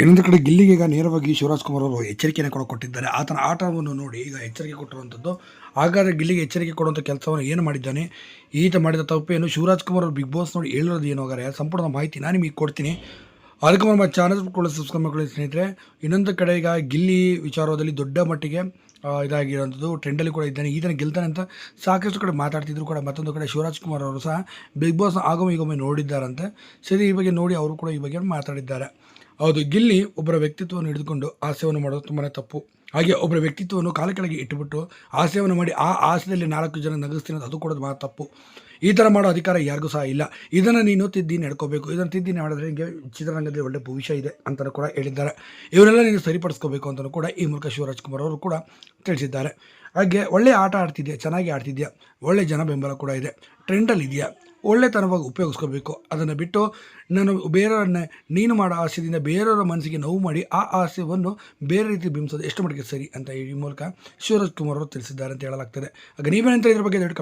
ಇನ್ನೊಂದು ಕಡೆ ಗಿಲ್ಲಿಗೆ ಈಗ ನೇರವಾಗಿ ಶಿವರಾಜ್ ಕುಮಾರ್ ಅವರು ಎಚ್ಚರಿಕೆಯನ್ನು ಕೂಡ ಕೊಟ್ಟಿದ್ದಾರೆ. ಆತನ ಆಟವನ್ನು ನೋಡಿ ಈಗ ಎಚ್ಚರಿಕೆ ಕೊಟ್ಟಿರುವಂಥದ್ದು. ಹಾಗಾದರೆ ಗಿಲ್ಲಿಗೆ ಎಚ್ಚರಿಕೆ ಕೊಡುವಂಥ ಕೆಲಸವನ್ನು ಏನು ಮಾಡಿದ್ದಾನೆ? ಈತ ಮಾಡಿದ ತಪ್ಪೇನು? ಶಿವರಾಜ್ ಕುಮಾರ್ ಅವರು ಬಿಗ್ ಬಾಸ್ ನೋಡಿ ಹೇಳಿರೋದು ಏನು ಹೋಗಾರೆ ಸಂಪೂರ್ಣ ಮಾಹಿತಿ ನಾನು ನಿಮಗೆ ಕೊಡ್ತೀನಿ. ಅದಕ್ಕೆ ನಮ್ಮ ಚಾನಲ್ ಕೂಡ ಸಬ್ಸ್ಕ್ರೈಬ್ ಮಾಡಿ ಸ್ನೇಹಿತರೆ. ಇನ್ನೊಂದು ಕಡೆ ಈಗ ಗಿಲ್ಲಿ ವಿಚಾರದಲ್ಲಿ ದೊಡ್ಡ ಮಟ್ಟಿಗೆ ಇದಾಗಿರೋಂಥದ್ದು ಟ್ರೆಂಡಲ್ಲಿ ಕೂಡ ಇದ್ದಾನೆ. ಈತನ ಗೆಲ್ತಾನೆ ಅಂತ ಸಾಕಷ್ಟು ಕಡೆ ಮಾತಾಡ್ತಿದ್ರು ಕೂಡ. ಮತ್ತೊಂದು ಕಡೆ ಶಿವರಾಜ್ ಕುಮಾರ್ ಅವರು ಸಹ ಬಿಗ್ ಬಾಸ್ ಆಗಮ ಈಗೊಮ್ಮೆ ನೋಡಿದ್ದಾರಂತೆ. ಸರಿ, ಈ ಬಗ್ಗೆ ನೋಡಿ ಅವರು ಕೂಡ ಈ ಬಗ್ಗೆ ಮಾತಾಡಿದ್ದಾರೆ. ಹೌದು ಗಿಲ್ಲಿ ಒಬ್ಬರ ವ್ಯಕ್ತಿತ್ವವನ್ನು ಹಿಡಿದುಕೊಂಡು ಹಾಸ್ಯವನ್ನು ಮಾಡೋದು ತುಂಬಾ ತಪ್ಪು. ಹಾಗೆ ಒಬ್ಬರ ವ್ಯಕ್ತಿತ್ವವನ್ನು ಕಾಲ ಕೆಳಗೆ ಇಟ್ಟುಬಿಟ್ಟು ಆಸೆಯನ್ನು ಮಾಡಿ ಆ ಆಸೆಯಲ್ಲಿ ನಾಲ್ಕು ಜನ ನಗಿಸ್ತೀನಿ ಅದು ಕೂಡ ಭಾಳ ತಪ್ಪು. ಈ ಥರ ಮಾಡೋ ಅಧಿಕಾರ ಯಾರಿಗೂ ಸಹ ಇಲ್ಲ. ಇದನ್ನು ನೀನು ತಿದ್ದಿ ನಡ್ಕೋಬೇಕು. ಇದನ್ನು ತಿದ್ದಿ ಮಾಡಿದ್ರೆ ನಿಮಗೆ ಚಿತ್ರರಂಗದಲ್ಲಿ ಒಳ್ಳೆ ಭವಿಷ್ಯ ಇದೆ ಅಂತಲೂ ಕೂಡ ಹೇಳಿದ್ದಾರೆ. ಇವರೆಲ್ಲ ನೀನು ಸರಿಪಡಿಸ್ಕೋಬೇಕು ಅಂತಲೂ ಕೂಡ ಈ ಮೂಲಕ ಶಿವರಾಜ್ ಕುಮಾರ್ ಅವರು ಕೂಡ ತಿಳಿಸಿದ್ದಾರೆ. ಹಾಗೆ ಒಳ್ಳೆ ಆಟ ಆಡ್ತಿದ್ಯಾ? ಚೆನ್ನಾಗಿ ಆಡ್ತಿದ್ಯಾ? ಒಳ್ಳೆ ಜನ ಬೆಂಬಲ ಕೂಡ ಇದೆ. ಟ್ರೆಂಡಲ್ಲಿ ಇದೆಯಾ? ಒಳ್ಳೆತನವಾಗಿ ಉಪಯೋಗಿಸ್ಕೋಬೇಕು. ಅದನ್ನು ಬಿಟ್ಟು ನಾನು ಬೇರೆಯವ್ರನ್ನ ನೀನು ಮಾಡೋ ಆಸೆಯಿಂದ ಬೇರೆಯವರ ಮನಸ್ಸಿಗೆ ನೋವು ಮಾಡಿ ಆ ಆಸೆಯನ್ನು ಬೇರೆ ರೀತಿ ಬಿಂಬಿಸೋದು ಎಷ್ಟು ಮಟ್ಟಿಗೆ ಸರಿ ಅಂತ ಈ ಮೂಲಕ ಶಿವರಾಜ್ ಕುಮಾರ್ ಅವರು ತಿಳಿಸಿದ್ದಾರೆ ಅಂತ ಹೇಳಲಾಗ್ತದೆ. ಆಗ ನೀವೇನಂತ ಇದ್ರ ಬಗ್ಗೆ ಕಮೆಂಟ್